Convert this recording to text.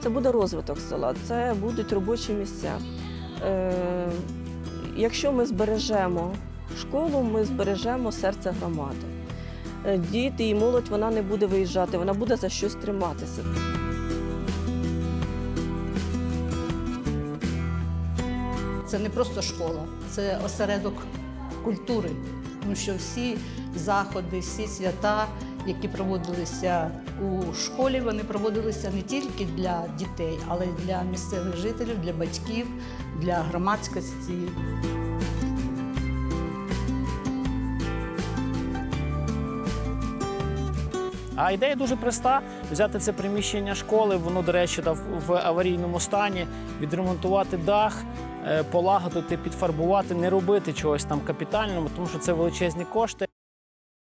це буде розвиток села, це будуть робочі місця. Е, якщо ми збережемо школу, ми збережемо серце громади. Е, Діти і молодь вона не буде виїжджати, вона буде за щось триматися. Це не просто школа, це осередок культури, тому що всі заходи, всі свята, які проводилися у школі, вони проводилися не тільки для дітей, але й для місцевих жителів, для батьків, для громадськості. А ідея дуже проста: взяти це приміщення школи, воно, до речі, в- аварійному стані, відремонтувати дах, е, полагодити, підфарбувати, не робити чогось там капітального, тому що це величезні кошти.